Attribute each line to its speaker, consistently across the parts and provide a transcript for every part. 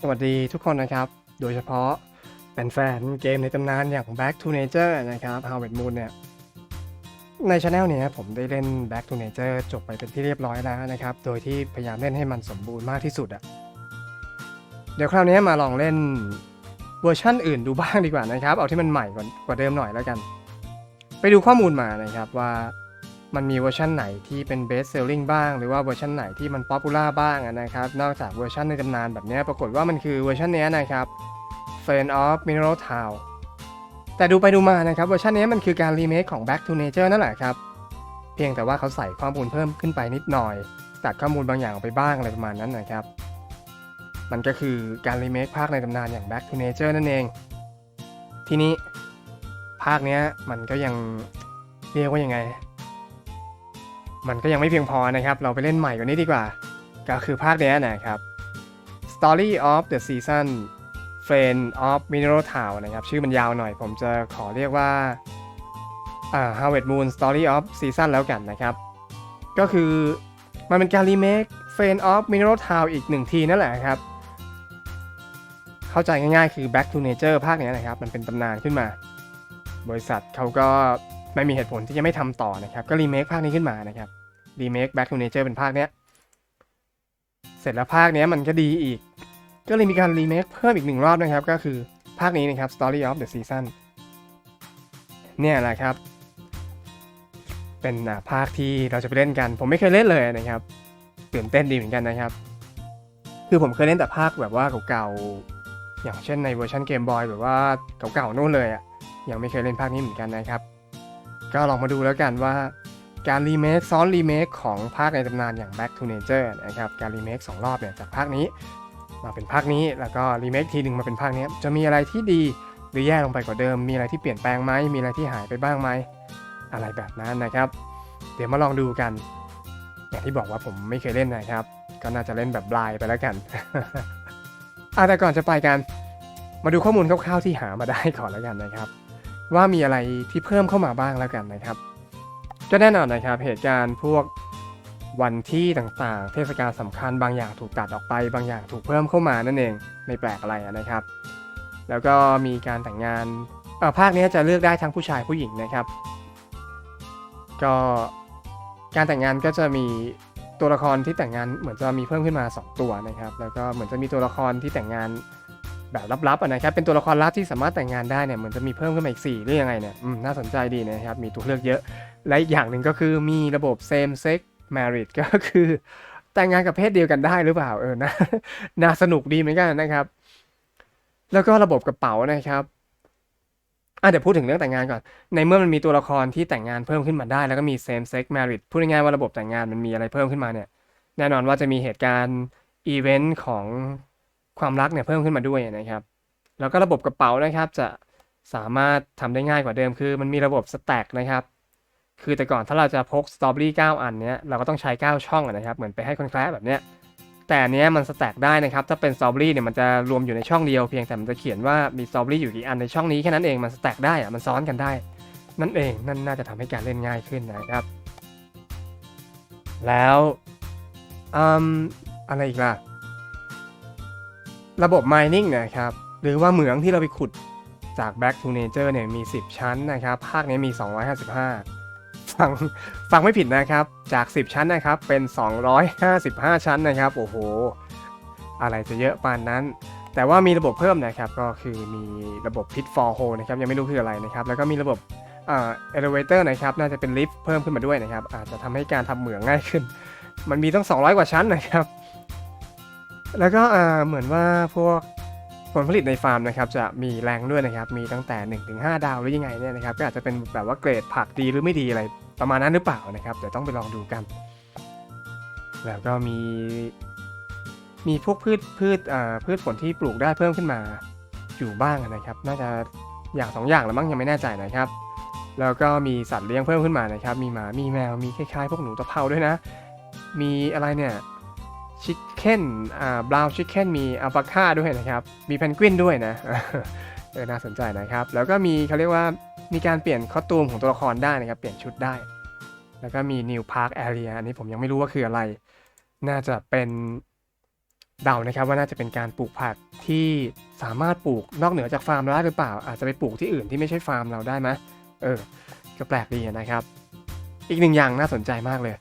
Speaker 1: สวัสดีทุกคนนะครับ โดยเฉพาะแฟนๆเกมในตำนานอย่าง Back to Nature นะครับ Harvest Moon เนี่ย ในช anel เนี้ผมได้เล่น Back to Nature จบไปเป็นที่เรียบร้อยแล้วนะครับ โดยที่พยายามเล่นให้มันสมบูรณ์มากที่สุดอะเดี๋ยวคราวนี้มาลองเล่นเวอร์ชั่นอื่นดูบ้างดีกว่านะครับ เอาที่มันใหม่กว่าเดิมหน่อยแล้วกัน ไปดูข้อมูลมานะครับว่า มันมีเวอร์ชันไหนที่เป็น best selling บ้าง หรือว่าเวอร์ชันไหนที่มัน popular บ้างนะครับ นอกจากเวอร์ชันในตำนานแบบนี้ปรากฏว่ามันคือเวอร์ชันนี้นะครับ Friend of Mineral Town แต่ดูไปดูมานะครับเวอร์ชันนี้มันคือการรีเมคของ Back to Nature นั่นแหละครับ เพียงแต่ว่าเขาใส่ข้อมูลเพิ่มขึ้นไปนิดหน่อย ตัดข้อมูลบางอย่างออกไปบ้างอะไรประมาณนั้นนะครับ มันก็คือการรีเมคภาคในตำนานอย่าง Back to Nature นั่นเอง ทีนี้ภาคนี้มันก็ยังเรียกว่ายังไง มันก็ยังไม่เพียงพอนะครับ เราไปเล่นใหม่กว่านี้ดีกว่า ก็คือภาคเนี้ยนะครับ Story of the Season Friend of Mineral Town นะครับ ชื่อมันยาวหน่อย ผมจะขอเรียกว่า Harvest Moon Story of Season แล้วกันนะครับ ก็คือมันเป็นการรีเมค Friend of Mineral Town อีกหนึ่งทีนั่นแหละครับ เข้าใจง่ายๆคือ Back to Nature ภาคเนี้ยนะครับ มันเป็นตำนานขึ้นมา บริษัทเขาก็ ไม่มีเหตุผลที่จะไม่ทำต่อนะครับ ก็รีเมคภาคนี้ขึ้นมานะครับรีเมค Back to Nature เป็นภาคเนี้ยเสร็จแล้วภาคเนี้ยมันก็ดีอีก ก็เลยมีการรีเมคเพิ่มอีกหนึ่งรอบนะครับ ก็คือภาคนี้นะครับ Story of the Season เนี่ยแหละครับ เป็นอ่าภาคที่เราจะไปเล่นกัน ผมไม่เคยเล่นเลยนะครับตื่นเต้นดีเหมือนกันนะครับ คือผมเคยเล่นแต่ภาคแบบว่าเก่าๆอย่างเช่นในเวอร์ชันเกมบอยแบบว่าเก่าๆนู่นเลยอะ่ะยังไม่เคยเล่นภาคนี้เหมือนกันนะครับ ก็ลองมาดูแล้วกันว่าการรีเมคซ้อนรีเมคของภาคในตำนานอย่าง Back to Nature นะครับการรีเมคสองรอบเนี่ยจากภาคนี้มาเป็นภาคนี้แล้วก็รีเมคทีหนึ่งมาเป็นภาคนี้จะมีอะไรที่ดีหรือแย่ลงไปกว่าเดิม มีอะไรที่เปลี่ยนแปลงไหมมีอะไรที่หายไปบ้างไหมอะไรแบบนั้นนะครับ เดี๋ยวมาลองดูกัน อย่างที่บอกว่าผมไม่เคยเล่นนะครับ ก็น่าจะเล่นแบบบลายไปแล้วกันอะแต่ก่อนจะไปกัน มาดูข้อมูลคร่าวๆที่หามาได้ก่อนแล้วกันนะครับ ว่ามีอะไรที่เพิ่มเข้ามาบ้างแล้วกันนะครับ ก็แน่นอนนะครับเหตุการณ์พวกวันที่ต่างๆ เทศกาลสำคัญบางอย่างถูกตัดออกไปบางอย่างถูกเพิ่มเข้ามานั่นเองไม่แปลกอะไรนะครับ แล้วก็มีการแต่งงานอ่อภาคนี้จะเลือกได้ทั้งผู้ชายผู้หญิงนะครับ ก็การแต่งงานก็จะมีตัวละครที่แต่งงานเหมือนจะมีเพิ่มขึ้นมา 2 ตัวนะครับ แล้วก็เหมือนจะมีตัวละครที่แต่งงาน แบบลับๆนะครับเป็นตัวละครลับที่สามารถแต่งงานได้เนี่ยเหมือนจะมีเพิ่มขึ้นมาอีก4หรือยังไงเนี่ยน่าสนใจดีนะครับมีตัวเลือกเยอะ และอีกอย่างหนึ่งก็คือมีระบบ same sex marriage ก็คือแต่งงานกับเพศเดียวกันได้หรือเปล่าเออนะน่าสนุกดีเหมือนกันนะครับ แล้วก็ระบบกระเป๋านะครับอะเดี๋ยวพูดถึงเรื่องแต่งงานก่อน ในเมื่อมันมีตัวละครที่แต่งงานเพิ่มขึ้นมาได้ แล้วก็มี same sex marriage พูดง่ายๆว่าระบบแต่งงานมันมีอะไรเพิ่มขึ้นมาเนี่ย แน่นอนว่าจะมีเหตุการณ์อีเวนต์ของ ความรักเนี่ยเพิ่มขึ้นมาด้วยนะครับ แล้วก็ระบบกระเป๋านะครับจะสามารถทำได้ง่ายกว่าเดิมคือ มันมีระบบสแต็กนะครับ คือแต่ก่อนถ้าเราจะพกสตรอเบอรี่9อันเนี้ยเราก็ต้องใช้ 9 ช่องนะครับ เหมือนไปให้คนแคร์แบบเนี้ยแต่อันเนี้ยมันสแต็กได้นะครับ ถ้าเป็นสตรอเบอรี่เนี่ยมันจะรวมอยู่ในช่องเดียวเพียงแต่มันจะเขียนว่ามีสตรอเบอรี่อยู่กี่อันในช่องนี้แค่นั้นเองมันสแต็กได้อะมันซ้อนกันได้ นั่นเองนั่นน่าจะทำให้การเล่นง่ายขึ้นนะครับ แล้วอืมอะไรอีกล่ะ ระบบ mining นะครับ หรือว่าเหมืองที่เราไปขุดจาก Back to Nature เนี่ยมี 10 ชั้นนะครับ ภาคนี้มี 255 ฟังฟังไม่ผิดนะครับ จาก 10 ชั้นนะครับ เป็น 255 ชั้นนะครับ โอ้โห อะไรจะเยอะปานนั้น แต่ว่ามีระบบเพิ่มนะครับ ก็คือมีระบบ pitfall hole นะครับ ยังไม่รู้คืออะไรนะครับ แล้วก็มีระบบเอ่า elevator นะครับ น่าจะเป็นลิฟต์เพิ่มขึ้นมาด้วยนะครับ อาจจะทำให้การทำเหมืองง่ายขึ้น มันมีตั้ง 200 กว่าชั้นนะครับ แล้วก็เหมือนว่าพวกผลผลิตในฟาร์มนะครับจะมีแรงด้วยนะครับ มีตั้งแต่ 1-5 ดาวหรือยังไงเนี่ยนะครับก็อาจจะเป็นแบบว่าเกรดผักดีหรือไม่ดีอะไรประมาณนั้นหรือเปล่านะครับเดี๋ยวต้องไปลองดูกัน แล้วก็มี มีพวกพืชพืชพืชผลที่ปลูกได้เพิ่มขึ้นมาอยู่บ้างนะครับ น่าจะอย่างสองอย่างแล้วมั้งยังไม่แน่ใจนะครับ แล้วก็มีสัตว์เลี้ยงเพิ่มขึ้นมานะครับ มีหมา มีแมว มีคล้ายๆ พวกหนูตะเภาด้วยนะ มีอะไรเนี่ย ชิคเก้นอ่าบราวชิคเก้นมีอัลปาค่าด้วยนะครับ มีเพนกวินด้วยนะเออน่าสนใจนะครับ แล้วก็มีเขาเรียกว่ามีการเปลี่ยนคอตูมของตัวละครได้นะครับ เปลี่ยนชุดได้ แล้วก็มี New Park Area อันนี้ผมยังไม่รู้ว่าคืออะไร น่าจะเป็นเดานะครับว่าน่าจะเป็นการปลูกผักที่สามารถปลูกนอกเหนือจากฟาร์มเราได้หรือเปล่า อาจจะไปปลูกที่อื่นที่ไม่ใช่ฟาร์มเราได้ไหมเออ ก็แปลกดีนะครับ อีกหนึ่งอย่างน่าสนใจมากเลย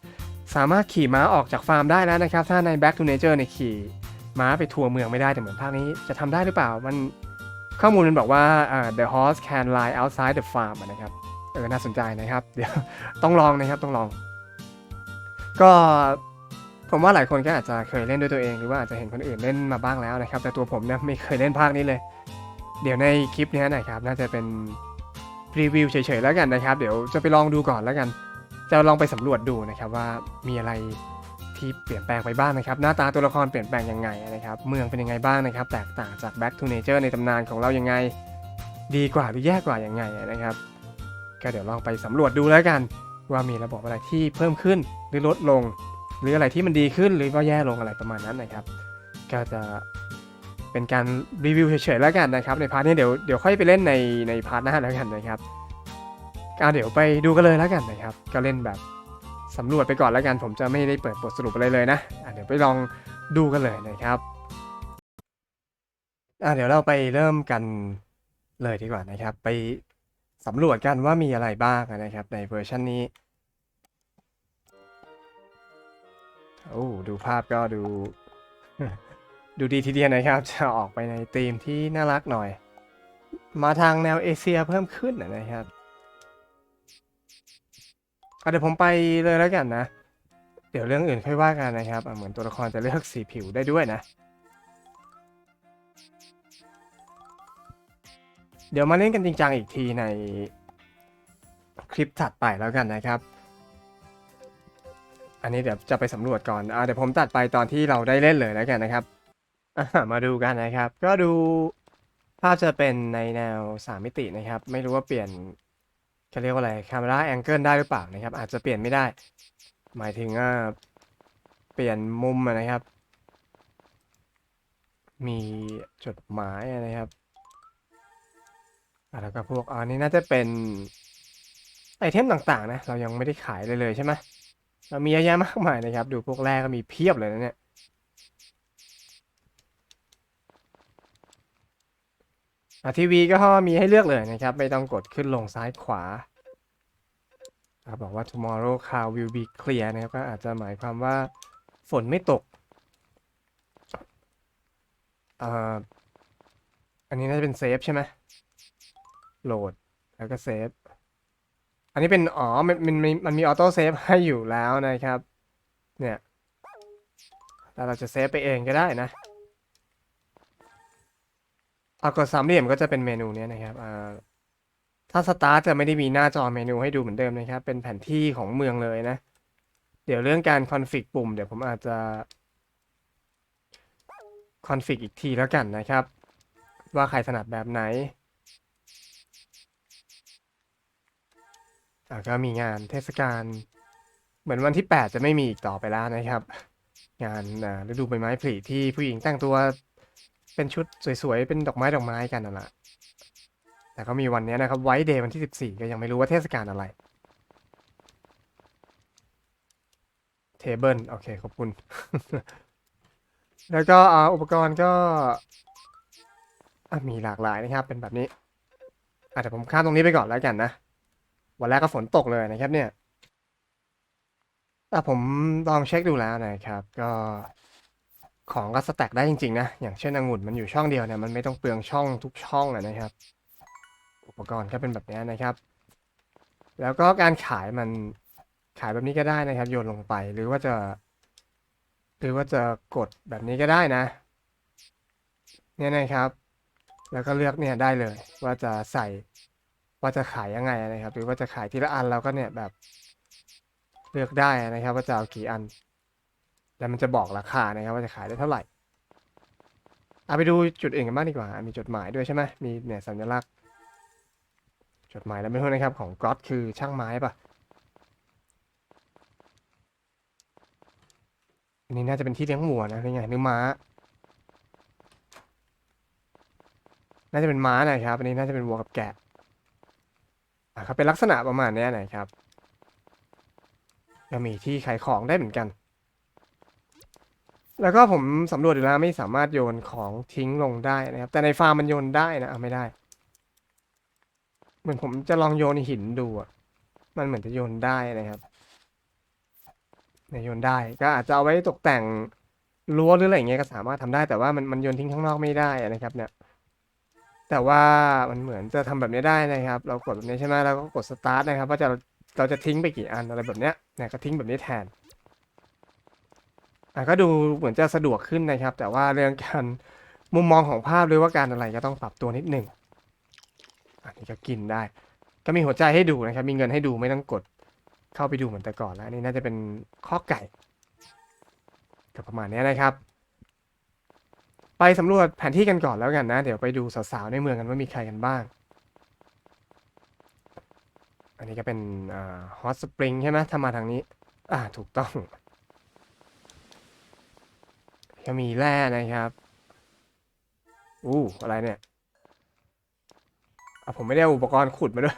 Speaker 1: สามารถขี่ม้าออกจากฟาร์มได้แล้วนะครับ ถ้าใน Back to Nature ในขี่ม้าไปทัวร์เมืองไม่ได้แต่เหมือนภาคนี้จะทำได้หรือเปล่ามันข้อมูลมันบอกว่าอ่า the horse can lie outside the farm นะครับเออน่าสนใจนะครับ เดี๋ยวต้องลองนะครับต้องลอง ก็ผมว่าหลายคนก็อาจจะเคยเล่นด้วยตัวเอง หรือว่าอาจจะเห็นคนอื่นเล่นมาบ้างแล้วนะครับ แต่ตัวผมเนี่ยไม่เคยเล่นภาคนี้เลย เดี๋ยวในคลิปนี้นะครับ น่าจะเป็นรีวิวเฉยๆแล้วกันนะครับ เดี๋ยวจะไปลองดูก่อนแล้วกัน จะลองไปสำรวจดูนะครับว่ามีอะไรที่เปลี่ยนแปลงไปบ้างนะครับ หน้าตาตัวละครเปลี่ยนแปลงยังไงนะครับ เมืองเป็นยังไงบ้างนะครับ แตกต่างจาก Back to Nature ในตำนานของเรายังไง ดีกว่าหรือแย่กว่ายังไงนะครับ ก็เดี๋ยวลองไปสำรวจดูแล้วกัน ว่ามีระบบอะไรที่เพิ่มขึ้นหรือลดลง หรืออะไรที่มันดีขึ้นหรือว่าแย่ลงอะไรประมาณนั้นนะครับ ก็จะเป็นการรีวิวเฉยๆแล้วกันนะครับ ในพาร์ทนี้เดี๋ยวเดี๋ยวค่อยไปเล่นในในพาร์ทหน้าแล้วกันนะครับ ก็เดี๋ยวไปดูกันเลยแล้วกันนะครับ ก็เล่นแบบสำรวจไปก่อนแล้วกัน ผมจะไม่ได้เปิดบทสรุปอะไรเลยนะอะเดี๋ยวไปลองดูกันเลยนะครับอะเดี๋ยวเราไปเริ่มกันเลยดีกว่านะครับ ไปสำรวจกันว่ามีอะไรบ้างนะครับ ในเวอร์ชันนี้โอ้ดูภาพก็ดู ดูดีทีเดียวนะครับ จะออกไปในธีมที่น่ารักหน่อย มาทางแนวเอเชียเพิ่มขึ้นนะครับ อะเดี๋ยวผมไปเลยแล้วกันนะ เดี๋ยวเรื่องอื่นค่อยว่ากันนะครับเหมือนตัวละครจะเลือกสีผิวได้ด้วยนะ เดี๋ยวมาเล่นกันจริงจังอีกทีในคลิปถัดไปแล้วกันนะครับ อันนี้เดี๋ยวจะไปสำรวจก่อนอ่าเดี๋ยวผมตัดไปตอนที่เราได้เล่นเลยแล้วกันนะครับ มาดูกันนะครับ ก็ดูภาพจะเป็นในแนว 3 มิตินะครับ ไม่รู้ว่าเปลี่ยน เขาเรียกว่าอะไร c า m e r a angle ได้หรือเปล่านะครับ อาจจะเปลี่ยนไม่ได้ หมายถึงว่าเปลี่ยนมุมนะครับ มีจดหมายนะครับแล้วก็พวกอันนี้น่าจะเป็นไอเทมต่างๆนะ เรายังไม่ได้ขายเลยเลยใช่ไหมเรามีเยอะแยะมากมายนะครับ ดูพวกแรกก็มีเพียบเลยนะเนี่ย อะทีวีก็มีให้เลือกเลยนะครับ ไม่ต้องกดขึ้นลงซ้ายขวาบอกว่า tomorrow cloud will be clear นะครับ ก็อาจจะหมายความว่าฝนไม่ตกอ่าอันนี้น่าจะเป็นเซฟใช่ไหมโหลดแล้วก็เซฟ อันนี้เป็น อ๋อ มันมันมันมันมีออโต้เซฟให้อยู่แล้วนะครับ เนี่ยแต่เราจะเซฟไปเองก็ได้นะ อากดสามเหลี่ยมก็จะเป็นเมนูเนี้ยนะครับอ่าถ้าสตาร์ทจะไม่ได้มีหน้าจอเมนูให้ดูเหมือนเดิมนะครับ เป็นแผนที่ของเมืองเลยนะ เดี๋ยวเรื่องการคอนฟิกปุ่ม เดี๋ยวผมอาจจะคอนฟิกอีกทีแล้วกันนะครับ ว่าใครถนัดแบบไหนอะก็มีงานเทศกาลเหมือนวันที่ 8 จะไม่มีอีกต่อไปแล้วนะครับ งานฤดูใบไม้ผลิที่ผู้หญิงแต่งตัว เป็นชุดสวยๆ เป็นดอกไม้ดอกไม้กันนั่นแหละแต่ก็มีวันนี้นะครับไว้เดย์วันที่ 14 ก็ยังไม่รู้ว่าเทศกาลอะไรเทเบิลโอเค ขอบคุณ แล้วก็อุปกรณ์ก็มีหลากหลายนะครับ เป็นแบบนี้อะเดี๋ยวผมข้ามตรงนี้ไปก่อนแล้วกันนะ วันแรกก็ฝนตกเลยนะครับเนี่ยแต่ผมลองเช็คดูแล้วนะครับ ก็ ของก็สแต็กได้จริงๆนะ อย่างเช่นองุ่นมันอยู่ช่องเดียวเนี่ยมันไม่ต้องเปลืองช่องทุกช่องนะครับ อุปกรณ์ก็เป็นแบบนี้นะครับ แล้วก็การขายมันขายแบบนี้ก็ได้นะครับ โยนลงไปหรือว่าจะ หรือว่าจะกดแบบนี้ก็ได้นะ เนี่ยนะครับ แล้วก็เลือกเนี่ยได้เลย ว่าจะใส่ว่าจะขายยังไงนะครับ หรือว่าจะขายทีละอันเราก็เนี่ยแบบเลือกได้นะครับ ว่าจะเอากี่อัน แล้วมันจะบอกราคานะครับว่าจะขายได้เท่าไหร่เอาไปดูจุดอื่นกันบ้างดีกว่า มีจดหมายด้วยใช่ไหมมีเนี่ยสัญลักษณ์ จดหมายแล้วไม่รู้นะครับ ของก๊อตคือช่างไม้ปะอันนี้น่าจะเป็นที่เลี้ยงวัวนะหรือไงหรือม้า น่าจะเป็นม้านะครับ อันนี้น่าจะเป็นวัวกับแกะอะครับเป็นลักษณะประมาณนี้นะครับก็มีที่ขายของได้เหมือนกัน แล้วก็ผมสำรวจดูแล้วไม่สามารถโยนของทิ้งลงได้นะครับ แต่ในฟาร์มมันโยนได้นะอะไม่ได้ เหมือนผมจะลองโยนหินดูอะมันเหมือนจะโยนได้นะครับเนี่ยโยนได้ก็อาจจะเอาไว้ตกแต่งรั้วหรืออะไรเงี้ยก็สามารถทำได้แต่ว่ามันมันโยนทิ้งข้างนอกไม่ได้นะครับ เนี่ย แต่ว่ามันเหมือนจะทำแบบนี้ได้นะครับ เรากดแบบนี้ใช่ไหมเราก็กดสตาร์ทนะครับว่าจะเราจะทิ้งไปกี่อันอะไรแบบเนี้ยเนี่ยก็ทิ้งแบบนี้แทน อะก็ดูเหมือนจะสะดวกขึ้นนะครับ แต่ว่าเรื่องการมุมมองของภาพหรือว่าการอะไรก็ต้องปรับตัวนิดหนึ่งอันนี้ก็กินได้ ก็มีหัวใจให้ดูนะครับ มีเงินให้ดูไม่ต้องกดเข้าไปดูเหมือนแต่ก่อนแล้วนนี่น่าจะเป็นข้อไก่ก็ประมาณนี้นะครับ ไปสำรวจแผนที่กันก่อนแล้วกันนะ เดี๋ยวไปดูสาวๆในเมืองกันว่ามีใครกันบ้าง อันนี้ก็เป็นฮอตสปริงใช่ไหมถ้ามาทางนี้ อ่าถูกต้อง ก็มีแร่นะครับ อู้ อะไรเนี่ยอะผมไม่ได้อุปกรณ์ขุดมาด้วย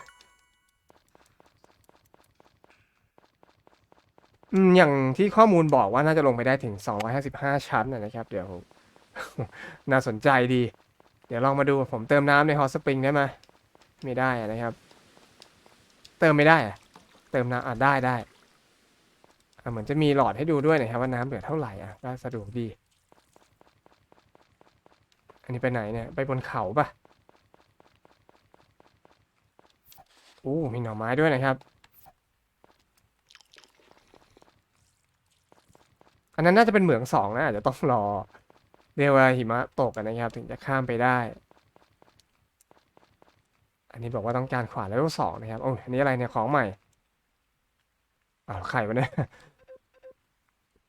Speaker 1: อืม อย่างที่ข้อมูลบอกว่าน่าจะลงไปได้ถึง 255 ชั้นนะครับ เดี๋ยว น่าสนใจดี เดี๋ยวลองมาดูผมเติมน้ำในฮอสปริงได้ไหมไม่ได้นะครับ เติมไม่ได้อะเติมน้ำอะได้ได้เหมือนจะมีหลอดให้ดูด้วยนะครับว่าน้ำเหลือเท่าไหร่อะก็สะดวกดี อันนี้ไปไหนเนี่ย ไปบนเขาปะโอ้มีหน่อไม้ด้วยนะครับ อันนั้นน่าจะเป็นเหมืองสองนะอาจจะต้องรอเรียกว่าหิมะตกกันนะครับ ถึงจะข้ามไปได้ อันนี้บอกว่าต้องการขวานเลเวลสองนะครับ โอ้อันนี้อะไรเนี่ยของใหม่อ้าวไข่วะเนี่ย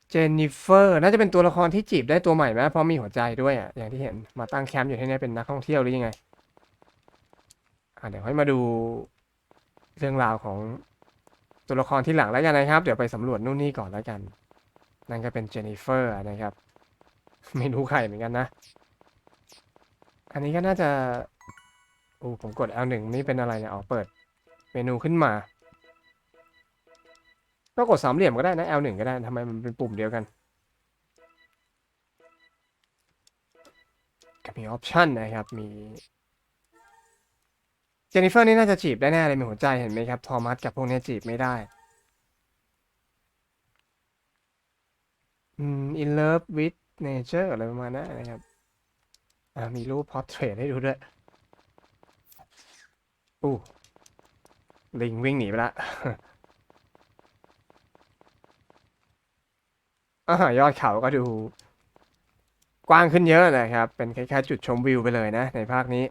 Speaker 1: เจนนิเฟอร์ น่าจะเป็นตัวละครที่จีบได้ตัวใหม่ไหมเพราะมีหัวใจด้วยอะอย่างที่เห็นมาตั้งแคมป์อยู่ที่นี่เป็นนักท่องเที่ยวหรือยังไงอะเดี๋ยวให้มาดูเรื่องราวของตัวละครที่หลังแล้วกันนะครับ เดี๋ยวไปสำรวจนู่นนี่ก่อนแล้วกัน นั่นก็เป็นเจนนิเฟอร์นะครับ ไม่รู้ใครเหมือนกันนะ อันนี้ก็น่าจะโอ้ผมกด L1 นี่เป็นอะไรเนี่ยอ๋อเปิด เมนูขึ้นมา ก็กดสามเหลี่ยมก็ได้นะ L1 ก็ได้ทำไมมันเป็นปุ่มเดียวกันก็มีออปชันนะครับ มีเจนนิเฟอร์นี่น่าจะจีบได้แน่เลยมีหัวใจเห็นไหมครับ ทอมัสกับพวกนี้จีบไม่ได้ อืม in love with nature อะไรประมาณนั้นนะครับ อ่า มีรูป portrait ให้ดูด้วย อู้ลิงวิ่งหนีไปละ อ่ายอดเขาก็ดู กว้างขึ้นเยอะนะครับ เป็นคล้ายๆจุดชมวิวไปเลยนะ ในภาคนี้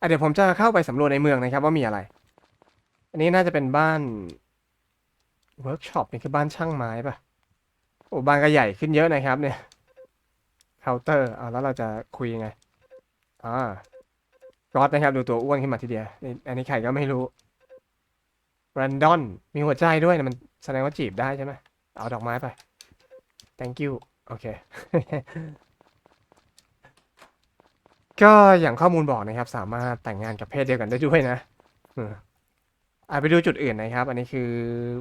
Speaker 1: อะเดี๋ยวผมจะเข้าไปสำรวจในเมืองนะครับ ว่ามีอะไร อันนี้น่าจะเป็นบ้านเวิร์กช็อปนี่คือบ้านช่างไม้ปะโอ้บ้านก็ใหญ่ขึ้นเยอะนะครับ เนี่ยเคาน์เตอร์อ่าแล้วเราจะคุยยังไงอ่าก็อตนะครับ ดูตัวอ้วนขึ้นมาทีเดียวอันนี้ใครก็ไม่รู้แรนดอนมีหัวใจด้วยนะมันแสดงว่าจีบได้ใช่ไหมเอาดอกไม้ไป thank you โอเค ก็อย่างข้อมูลบอกนะครับ สามารถแต่งงานกับเพศเดียวกันได้ด้วยนะเอออะไปดูจุดอื่นนะครับ อันนี้คือ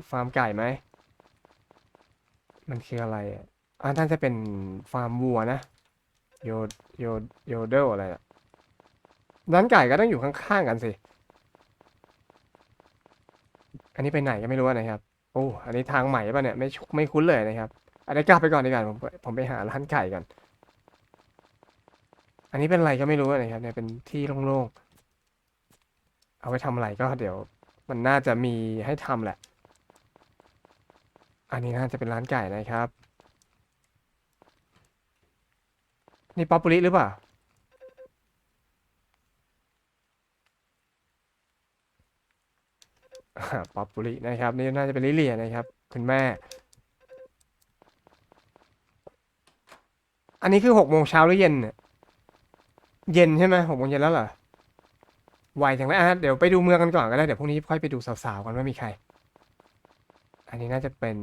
Speaker 1: ฟาร์มไก่ไหม มันคืออะไรอะอ่าน่าจะเป็นฟาร์มวัวนะโยโยโยเดลอะไรอะร้านไก่ก็ต้องอยู่ข้างๆกันสิ อันนี้ไปไหนก็ไม่รู้นะครับ โอ้ อันนี้ทางใหม่ป่ะเนี่ย ไม่ชุไม่คุ้นเลยนะครับ อันนี้กลับไปก่อนดีกว่าผมผมไปหาร้านไก่ก่อน อันนี้เป็นอะไรก็ไม่รู้นะครับเนี่ยเป็นที่โล่งๆ เอาไว้ทำอะไรก็เดี๋ยว มันน่าจะมีให้ทำแหละ อันนี้น่าจะเป็นร้านไก่นะครับ นี่ป๊อปปุริหรือเปล่าป๊อปปุรินะครับ นี่น่าจะเป็นลิเลียนะครับ คุณแม่ อันนี้คือหกโมงเช้าหรือเย็นเนี่ยเย็นใช่ไหมหกโมงเย็นแล้วเหรอไวจังเลยอะเดี๋ยวไปดูเมืองกันก่อนก็ได้เดี๋ยวพรุ่งนี้ค่อยไปดูสาวๆกันว่ามีใคร อันนี้น่าจะเป็น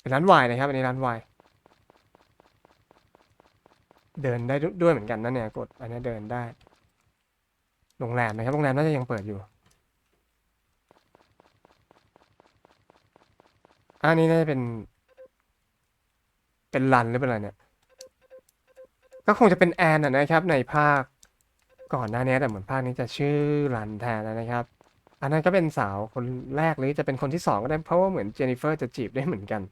Speaker 1: เป็นร้านไวน์นะครับ อันนี้ร้านไวน์เดินได้ด้วยเหมือนกันนะเนี่ยกดอันนี้เดินได้โรงแรมนะครับโรงแรมน่าจะยังเปิดอยู่ อันนี้น่าจะเป็น เป็นรันหรือเป็นอะไรเนี่ย ก็คงจะเป็นแอนนะนะครับ ในภาคก่อนหน้านี้แต่เหมือนภาคนี้จะชื่อรันแทนนะครับ อันนั้นก็เป็นสาวคนแรกหรือจะเป็นคนที่สองก็ได้เพราะว่าเหมือนเจนนิเฟอร์จะจีบได้เหมือนกัน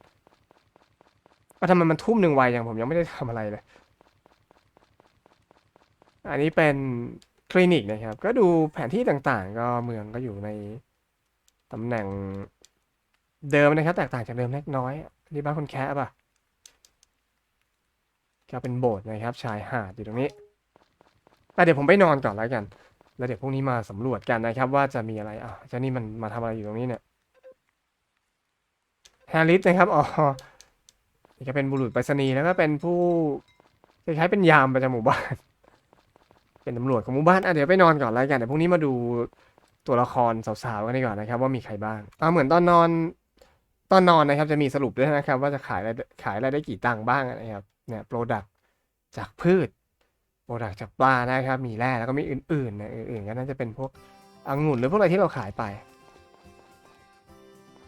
Speaker 1: ว่าทำไมมันทุ่มหนึ่งวัยอย่างผมยังไม่ได้ทำอะไรเลย อันนี้เป็นคลินิกนะครับ ก็ดูแผนที่ต่างๆ ก็เมืองก็อยู่ในตำแหน่งเดิมนะครับ แตกต่างจากเดิมเล็กน้อยนนี่บ้านคนแคะป่ะ ก็เป็นโบสถ์นะครับ ชายหาดอยู่ตรงนี้แต่เดี๋ยวผมไปนอนก่อนแล้วกัน แล้วเดี๋ยวพรุ่งนี้มาสำรวจกันนะครับ ว่าจะมีอะไรอะเจ้านี่มันมาทำอะไรอยู่ตรงนี้เนี่ยแฮร์ริสนะครับอ๋อนี่ก็เป็นบุรุษไปรษณีย์แล้วก็เป็นผู้คล้ายๆเป็นยามประจำหมู่บ้าน เป็นตำรวจของหมู่บ้านอะเดี๋ยวไปนอนก่อนแล้วกันเดี๋ยวพรุ่งนี้มาดูตัวละครสาวๆกันดีกว่านะครับ ว่ามีใครบ้างอ่าเหมือนตอนนอน ตอนนอนนะครับ จะมีสรุปด้วยนะครับ ว่าจะขายอะไรขายอะไรได้กี่ตังค์บ้างนะครับ เนี่ยโปรดักจากพืชโปรดักจากปลานะครับ มีแร่แล้วก็มีอื่นๆนะอื่นๆก็น่าจะเป็นพวกองุ่นหรือพวกอะไรที่เราขายไป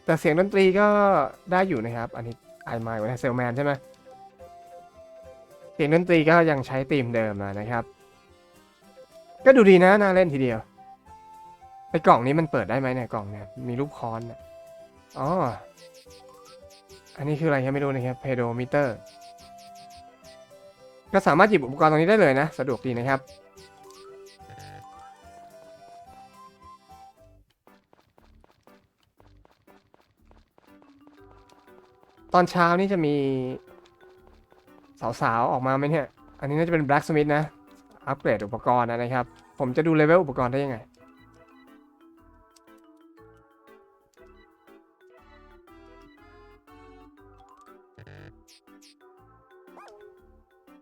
Speaker 1: แต่เสียงดนตรีก็ได้อยู่นะครับ อันนี้ไอไมล์ไว้เซลแมนใช่ไหมเสียงดนตรีก็ยังใช้ธีมเดิมนะครับ ก็ดูดีนะน่าเล่นทีเดียวไอกล่องนี้มันเปิดได้ไหมเนี่ยกล่องเนี่ยมีรูปค้อนอ๋ออันนี้คืออะไรครับไม่รู้นะครับเพโดมิเตอร์ ก็สามารถหยิบอุปกรณ์ตรงนี้ได้เลยนะ สะดวกดีนะครับ ตอนเช้านี่จะมี สาวๆ ออกมาไหมเนี่ย อันนี้น่าจะเป็น Blacksmith นะ อัปเกรดอุปกรณ์นะครับ ผมจะดูเลเวลอุปกรณ์ได้ยังไง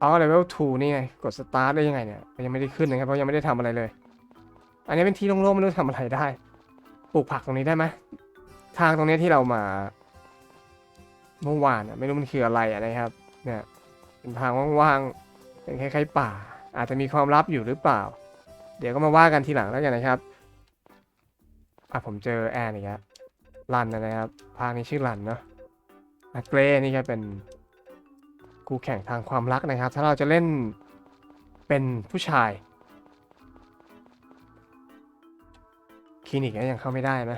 Speaker 1: อ๋อเลเวล2นี่ไง กดสตาร์ทได้ยังไงเนี่ยยังไม่ได้ขึ้นนะครับเพราะยังไม่ได้ทำอะไรเลย อันนี้เป็นที่โล่งๆไม่รู้ทำอะไรได้ ปลูกผักตรงนี้ได้ไหมทางตรงนี้ที่เรามา เมื่อวานอะไม่รู้มันคืออะไรอะนะครับ เนี่ยเป็นทางว่างๆเป็นคล้ายๆป่า อาจจะมีความลับอยู่หรือเปล่า เดี๋ยวก็มาว่ากันทีหลังแล้วกันนะครับอะผมเจอแอนอีกแล้วรันนะครับภาคนี้ชื่อรันเนาะอาเกรนี่ก็เป็น คู่แข่งทางความรักนะครับ ถ้าเราจะเล่นเป็นผู้ชาย คลินิกยังเข้าไม่ได้ไหม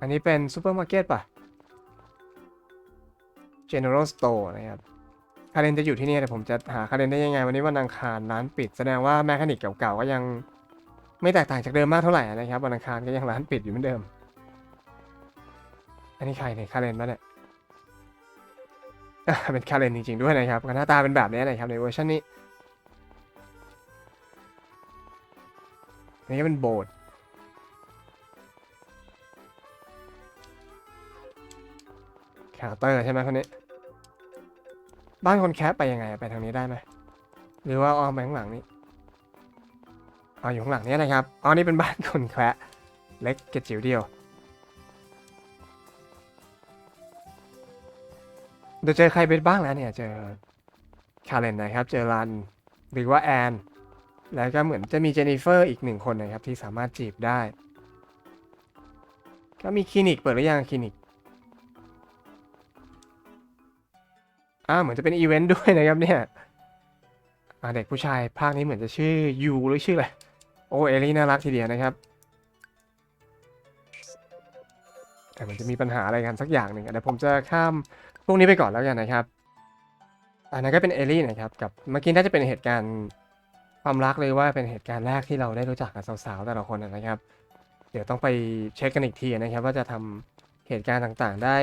Speaker 1: อันนี้เป็นซูเปอร์มาร์เก็ตป่ะ General Store นะครับคาเรนจะอยู่ที่นี่แต่ผมจะหาคาเรนได้ยังไง วันนี้วันอังคารร้านปิด แสดงว่าแมคานิกเก่าๆก็ยังไม่แตกต่างจากเดิมมากเท่าไหร่นะครับวันอังคารก็ยังร้านปิดอยู่เหมือนเดิม อันนี้ใครเนี่ยคาเรนปะเนี่ย เป็นคาเรนจริงๆด้วยนะครับหน้าตาเป็นแบบนี้นะครับในเวอร์ชันนี้นนี้ก็เป็นโบสถ์คาเตอร์ใช่ไหมคนนี้ บ้านคนแคปไปยังไงไปทางนี้ได้ไหมหรือว่าอ้อมไปข้างหลังนี้อ๋ออยู่ข้างหลังนี้นะครับอ๋อนี่เป็นบ้านคนแคระเล็กเกจิ๋วเดียว เดี๋ยวเจอใครไปบ้างแล้วเนี่ยเจอคาเรนนะครับ เจอรันหรือว่าแอนแล้วก็เหมือนจะมีเจนนิเฟอร์อีกหนึ่งคนนะครับ ที่สามารถจีบได้ ก็มีคลินิกเปิดหรือยังคลินิกอ่าเหมือนจะเป็นอีเวนต์ด้วยนะครับเนี่ยอ่าเด็กผู้ชายภาคนี้เหมือนจะชื่อยูหรือชื่ออะไรโอเอลี่น่ารักทีเดียวนะครับ แต่มันจะมีปัญหาอะไรกันสักอย่างหนึ่งอะเดี๋ยวผมจะข้าม พวกนี้ไปก่อนแล้วกันนะครับ อันนั้นก็เป็นเอลี่นะครับกับเมื่อกี้น่าจะเป็นเหตุการณ์ความรักเลยว่าเป็นเหตุการณ์แรกที่เราได้รู้จักกับสาวๆแต่ละคนนะครับ เดี๋ยวต้องไปเช็คกันอีกทีนะครับ ว่าจะทำเหตุการณ์ต่างๆได้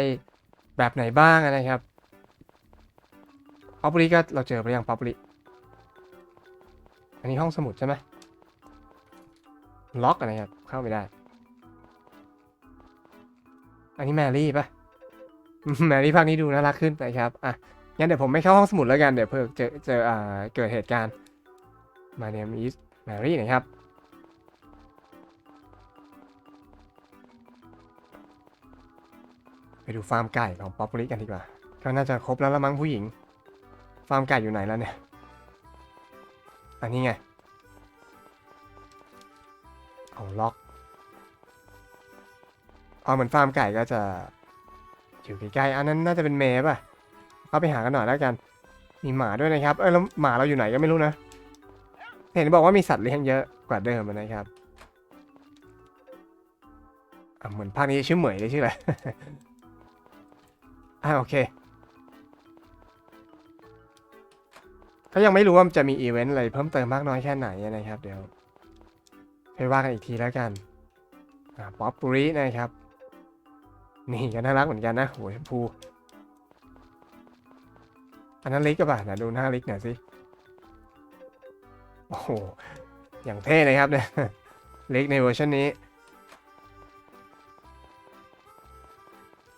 Speaker 1: แบบไหนบ้างนะครับป๊อปลี่ก็เราเจอไปยังป๊อปลี่อันนี้ห้องสมุดใช่ไหมล็อกอะไรครับเข้าไม่ได้ อันนี้แมรี่ปะ แมรี่ภาคนี้ดูน่ารักขึ้นนะครับอะงั้นเดี๋ยวผมไม่เข้าห้องสมุดแล้วกันเดี๋ยวเพิ่งเจอเจออ่าเกิดเหตุการณ์มาเนี่ยมีแมรี่นะครับไปดูฟาร์มไก่ของป๊อปลิกันดีกว่าก็น่าจะครบแล้วละมั้งผู้หญิง ฟาร์มไก่อยู่ไหนแล้วเนี่ย อันนี้ไงเอาล็อกเอาเหมือนฟาร์มไก่ก็จะ อยู่ใกล้ๆอันนั้นน่าจะเป็นเมย์ป่ะเข้าไปหากันหน่อยแล้วกัน มีหมาด้วยนะครับ เออแล้วหมาเราอยู่ไหนก็ไม่รู้นะ เห็นบอกว่ามีสัตว์เลี้ยงเยอะกว่าเดิมนะครับอะเหมือนภาคนี้ชื่อเหมยเลยชื่ออะไรอ่าโอเคก็ยังไม่รู้ว่าจะมีอีเวนต์อะไรเพิ่มเติมมากน้อยแค่ไหนนะครับ เดี๋ยวไปว่ากันอีกทีแล้วกันอ่าป๊อปปุรินะครับ นี่ก็น่ารักเหมือนกันนะหัวชมพู อันนั้นลิกก็ป่ะนะดูหน้าลิกหน่อยสิ โอ้โห อย่างเท่เลยครับเนี่ยลิกในเวอร์ชันนี้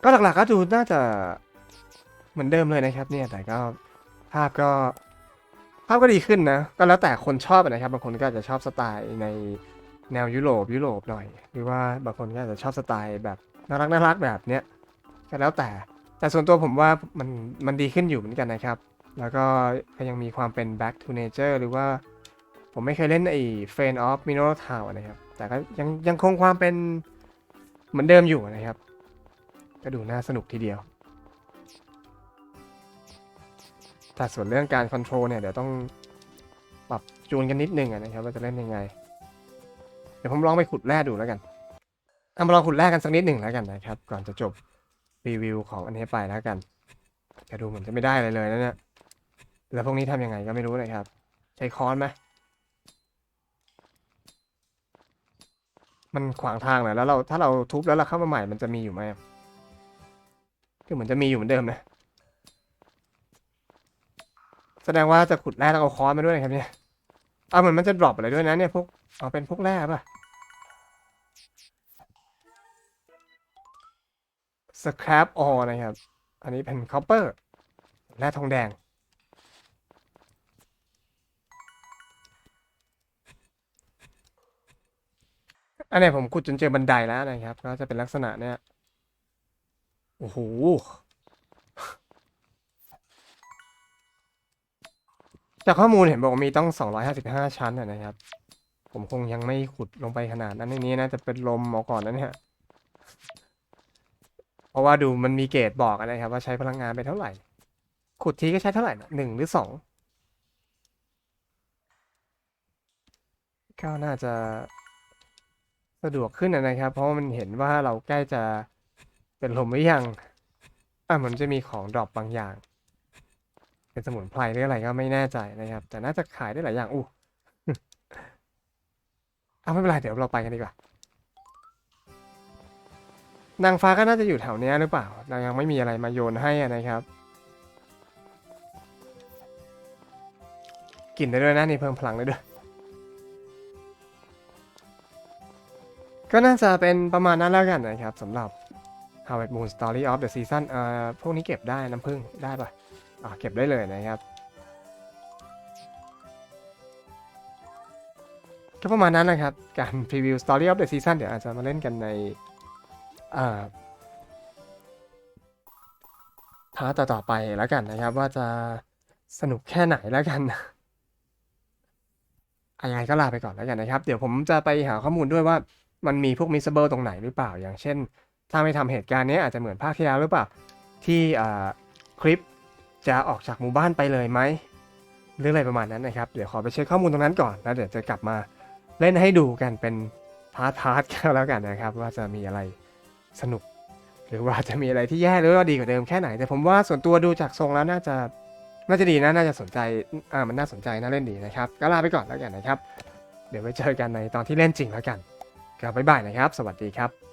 Speaker 1: ก็หลักๆก็ดูน่าจะเหมือนเดิมเลยนะครับ เนี่ย แต่ก็ภาพก็ภาพก็ดีขึ้นนะ ก็แล้วแต่คนชอบนะครับ บางคนก็อาจจะชอบสไตล์ในแนวยุโรปยุโรปหน่อย หรือว่าบางคนก็อาจจะชอบสไตล์แบบ น่ารักน่ารักแบบเนี้ยก็แล้วแต่ แต่ส่วนตัวผมว่ามันมันดีขึ้นอยู่เหมือนกันนะครับ แล้วก็ยังมีความเป็น back to nature หรือว่าผมไม่เคยเล่นไอ้ Friend of Mineral Town นะครับ แต่ก็ยังยังคงความเป็นเหมือนเดิมอยู่นะครับ ก็ดูน่าสนุกทีเดียว แต่ส่วนเรื่องการคอนโทรลเนี่ยเดี๋ยวต้องปรับจูนกันนิดนึงนะครับว่าจะเล่นยังไง เดี๋ยวผมลองไปขุดแร่ดูแล้วกัน เอามาลองขุดแร่กันสักนิดหนึ่งแล้วกันนะครับ ก่อนจะจบรีวิวของอันนี้ไปแล้วกันจะดูเหมือนจะไม่ได้อะไรเลยนะเนี่ยแล้วพวกนี้ทำยังไงก็ไม่รู้นะครับ ใช้ค้อนไหมมันขวางทางเหรอแล้วเราถ้าเราทุบแล้วเราเข้ามาใหม่มันจะมีอยู่ไหมคือเหมือนจะมีอยู่เหมือนเดิมนะ แสดงว่าจะขุดแร่ต้องเอาค้อนมาด้วยนะครับเนี่ยเอาเหมือนมันจะดรอปอะไรด้วยนะเนี่ยพวกเอาเป็นพวกแร่ป่ะ scrap ore นะครับ อันนี้เป็น copper แร่ทองแดง อันนี้ผมขุดจนเจอบันไดแล้วนะครับ ก็จะเป็นลักษณะเนี้ย โอ้โหจากข้อมูลเห็นบอกว่ามีต้อง 255 ชั้นนะครับ ผมคงยังไม่ขุดลงไปขนาดนั้นในนี้นะจะเป็นลมเอาก่อนนะเนี่ย ราะว่าดูมันมีเกรดบอกอะนะครับ ว่าใช้พลังงานไปเท่าไหร่ ขุดทีก็ใช้เท่าไหร่นะหนึ่งหรือสองก็น่าจะสะดวกขึ้นนะครับ เพราะมันเห็นว่าเราใกล้จะเป็นลมหรือยังอะมันจะมีของดรอปบางอย่าง เป็นสมุนไพรหรืออะไรก็ไม่แน่ใจนะครับ แต่น่าจะขายได้หลายอย่างอู้เอาไม่เป็นไรเดี๋ยวเราไปกันดีกว่า นางฟ้าก็น่าจะอยู่แถวเนี้ยหรือเปล่าเรายังไม่มีอะไรมาโยนให้อะนะครับ กินได้ด้วยนะนี่เพิ่มพลังได้ด้วย ก็น่าจะเป็นประมาณนั้นแล้วกันนะครับสำหรับ Harvest Moon Story of the Season เอ่อพวกนี้เก็บได้น้ำผึ้งได้ปะอ่าเก็บได้เลยนะครับก็ประมาณนั้นนะครับ การพรีวิว Story of the Season เดี๋ยวอาจจะมาเล่นกันใน พาร์ทต่อๆไปแล้วกันนะครับ ว่าจะสนุกแค่ไหนแล้วกันอะยังไงก็ลาไปก่อนแล้วกันนะครับ เดี๋ยวผมจะไปหาข้อมูลด้วยว่ามันมีพวกมิสเบิลตรงไหนหรือเปล่า อย่างเช่น ถ้าไม่ทำเหตุการณ์นี้อาจจะเหมือนภาคที่แล้วหรือเปล่า ที่คลิปจะออกจากหมู่บ้านไปเลยไหมหรืออะไรประมาณนั้นนะครับ เดี๋ยวขอไปเช็คข้อมูลตรงนั้นก่อนแล้วเดี๋ยวจะกลับมาเล่นให้ดูกันเป็นพาร์ทพาร์ทแล้วกันนะครับ ว่าจะมีอะไร สนุก หรือว่าจะมีอะไรที่แย่หรือว่าดีกว่าเดิมแค่ไหน แต่ผมว่าส่วนตัวดูจากทรงแล้วน่าจะน่าจะดีนะน่าจะสนใจอ่ามันน่าสนใจน่าเล่นดีนะครับ ก็ลาไปก่อนแล้วกันนะครับ เดี๋ยวไว้เจอกันในตอนที่เล่นจริงแล้วกันก็บ๊ายบายนะครับ สวัสดีครับ